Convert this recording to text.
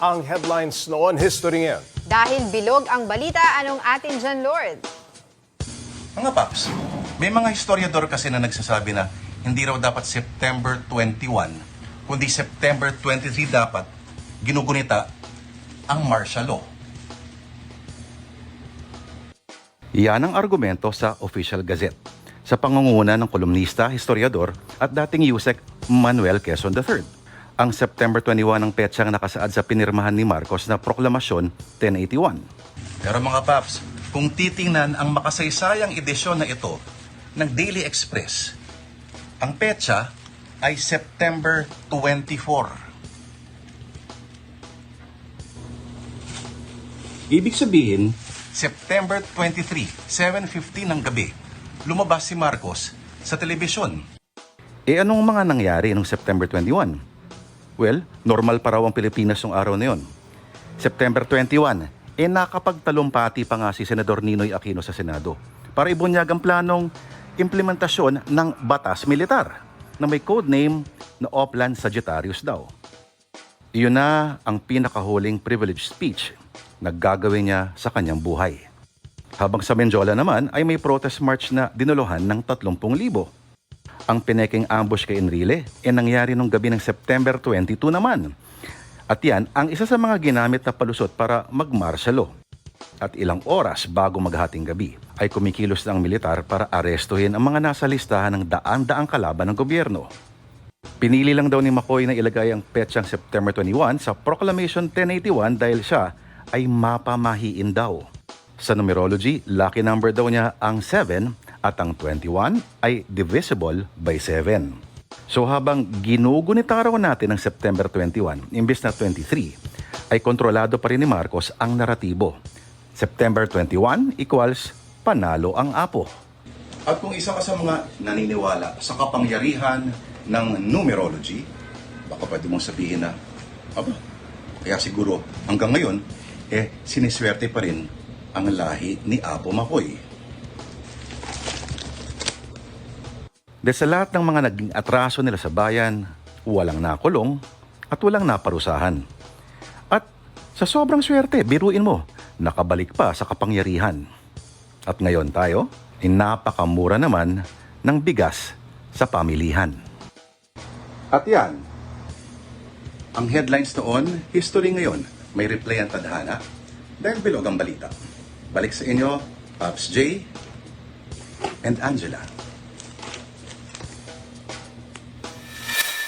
ang headlines noon history ngayon. Dahil bilog ang balita, anong atin dyan, Lord? Mga paps, may mga historiador kasi na nagsasabi na hindi raw dapat September 21, kundi September 23 dapat ginugunita ang martial law. Yan ang argumento sa Official Gazette sa pangunguna ng kolumnista, historiador at dating USEC Manuel Quezon III. Ang September 21 ang petsang nakasaad sa pinirmahan ni Marcos na Proklamasyon 1081. Pero mga paps, kung titingnan ang makasaysayang edisyon na ito ng Daily Express, ang petsa ay September 24. Ibig sabihin, September 23, 7.15 ng gabi, lumabas si Marcos sa telebisyon. E anong mga nangyari noong September 21? Well, normal pa raw ang Pilipinas noong araw na yon. September 21, e nakapagtalumpati pa nga si Senador Ninoy Aquino sa Senado para ibunyag ang planong implementasyon ng batas militar na may code name na Oplan Sagittarius daw. Iyon na ang pinakahuling privilege speech na gagawin niya sa kanyang buhay. Habang sa Menjola naman ay may protest march na dinuluhan ng 30,000. Ang pineking ambush kay Enrile ay nangyari nung gabi ng September 22 naman. At yan ang isa sa mga ginamit na palusot para magmarsyalo. At ilang oras bago maghating gabi ay kumikilos ang militar para arestuhin ang mga nasa listahan ng daan-daang kalaban ng gobyerno. Pinili lang daw ni McCoy na ilagay ang petsang September 21 sa Proclamation 1081 dahil siya ay mapamahiin daw. Sa numerology, lucky number daw niya ang 7 at ang 21 ay divisible by 7. So habang ginugunita raw natin ang September 21 imbes na 23, ay kontrolado pa rin ni Marcos ang naratibo. September 21 equals panalo ang apo. At kung isa ka sa mga naniniwala sa kapangyarihan ng numerology, baka pwede mong sabihin na, aba, kaya siguro hanggang ngayon, eh, siniswerte pa rin ang lahi ni Apo Makoy. De sa lahat ng mga naging atraso nila sa bayan, walang nakulong at walang naparusahan. At sa sobrang swerte, biruin mo, nakabalik pa sa kapangyarihan. At ngayon tayo, ay napakamura naman ng bigas sa pamilihan. At yan, ang headlines noon, history ngayon, may replay ang tadhana dahil bilog ang balita. Balik sa inyo, Pops J and Angela.